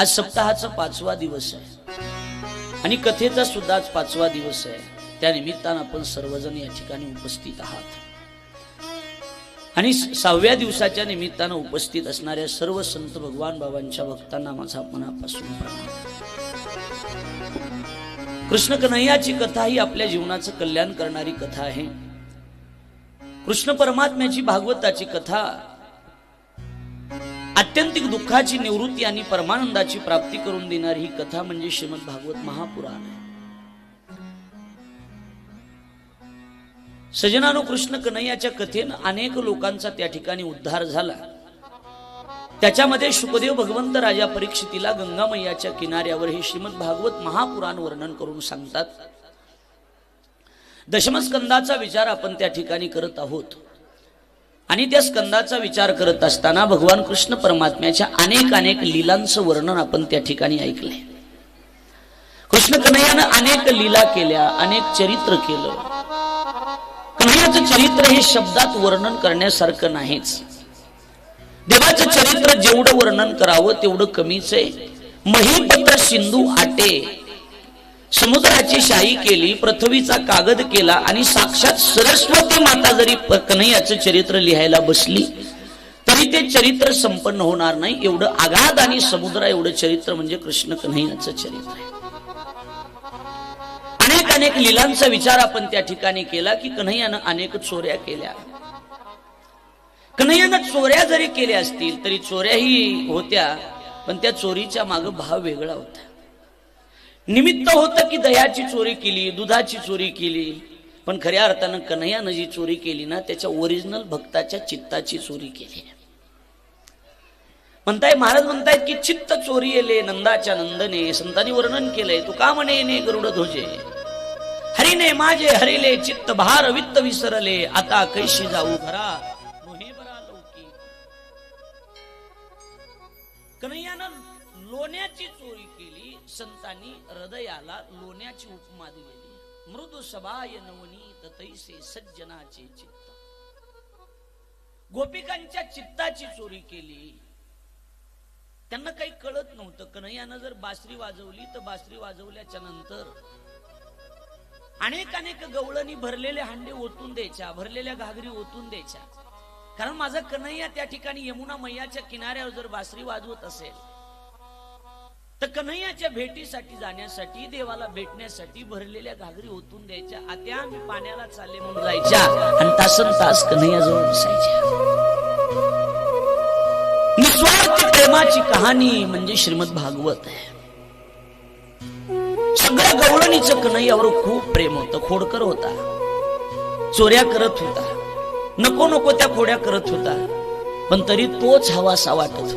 आज सप्ताहाचा पाचवा दिवस आहे. आणि कथेचा सुद्धा आज पाचवा दिवस आहे. त्या निमित्तानं आपण सर्वजण या ठिकाणी उपस्थित आहात. आणि सहाव्या दिवसाच्या निमित्तानं उपस्थित असणाऱ्या सर्व संत भगवान बाबांच्या भक्तांना माझा मनापासून प्रणाम. कृष्ण कन्हैयाची कथा ही आपल्या जीवनाचं कल्याण करणारी कथा आहे. कृष्ण परमात्म्याची भागवताची कथा आत्यंतिक दुःखाची निवृत्ती आणि परमानंदाची प्राप्ती करून देणारी ही कथा म्हणजे श्रीमद भागवत महापुराण आहे. सजनानो कृष्ण कन्हैयाच्या कथेनं अनेक लोकांचा त्या ठिकाणी उद्धार झाला. त्याच्यामध्ये शुकदेव भगवंत राजा परीक्षितीला गंगामय्याच्या किनाऱ्यावर हे श्रीमद भागवत महापुराण वर्णन करून सांगतात. दशमस्कंदाचा विचार आपण त्या ठिकाणी करत आहोत. आणि त्या स्कंदाचा विचार करत असताना भगवान कृष्ण परमात्म्याच्या अनेक अनेक लिलांचं वर्णन आपण त्या ठिकाणी ऐकले कृष्ण कन्हैयानं अनेक लीला केल्या अनेक चरित्र केलं. कन्हैयाचं चरित्र हे शब्दात वर्णन करण्यासारखं नाहीच. देवाचं चरित्र जेवढं वर्णन करावं तेवढं कमीच आहे. महिपत्र सिंधू आटे समुद्राची शाही केली पृथ्वीचा कागद केला आणि साक्षात सरस्वती माता जरी कन्हैयाचं चरित्र लिहायला बसली तरी ते चरित्र संपन्न होणार नाही. एवढं आघात आणि समुद्र एवढं चरित्र म्हणजे कृष्ण कन्हैयाचं चरित्र आहे. अनेक अनेक लिलांचा विचार आपण त्या ठिकाणी केला की कन्हैयानं अनेक चोऱ्या केल्या. कन्हैयानं चोऱ्या जरी केल्या असतील तरी चोऱ्याही होत्या पण त्या चोरीच्या माग भाव वेगळा होता. निमित्त होतं की दह्याची चोरी केली दुधाची चोरी केली. पण खऱ्या अर्थानं कन्हैयानं जी चोरी केली ना त्याच्या ओरिजिनल भक्ताच्या चित्ताची चोरी केली. म्हणताय महाराज म्हणतायत की चित्त चोरी येले नंदाच्या नंदने संतांनी वर्णन केलंय. तू का म्हणे ने गरुड ध्वजे? हरिने माझे हरिले चित्त भार वित्त विसरले आता कैशी जाऊ घरा? कन्हैयानं लोण्याची चोरी केली. संतांनी हृदयाला लोण्याची उपमा दिलेली. मृदू सभाय नवनी तैसे सज्जनाचे चित्त. गोपिकांच्या चित्ताची चोरी केली. त्यांना काही कळत नव्हतं. कन्हैयानं जर बासरी वाजवली तर बासरी वाजवल्याच्या नंतर अनेक अनेक गवळणी भरलेले हांडे ओतून द्यायच्या भरलेल्या घागरी ओतून द्यायच्या. कारण माझा कन्हैया त्या ठिकाणी यमुना मैयाच्या किनाऱ्यावर जर बासरी वाजवत असेल तर कन्हैयाच्या भेटीसाठी जाण्यासाठी देवाला भेटण्यासाठी भरलेल्या घागरी ओतून द्यायच्या. आत्या मी पाण्याला चालले म्हणून जायच्या. आणि तासन तास कन्हैयाजवळ बसायच्या. निस्वार्थ प्रेमाची कहाणी म्हणजे श्रीमद भागवत आहे. सगळ्या गवळणीचं कन्हैयावर खूप प्रेम होतं. खोडकर होता. चोऱ्या करत होता. नको नको त्या खोड्या करत होता. पण तरी तोच हवासा वाटत होता.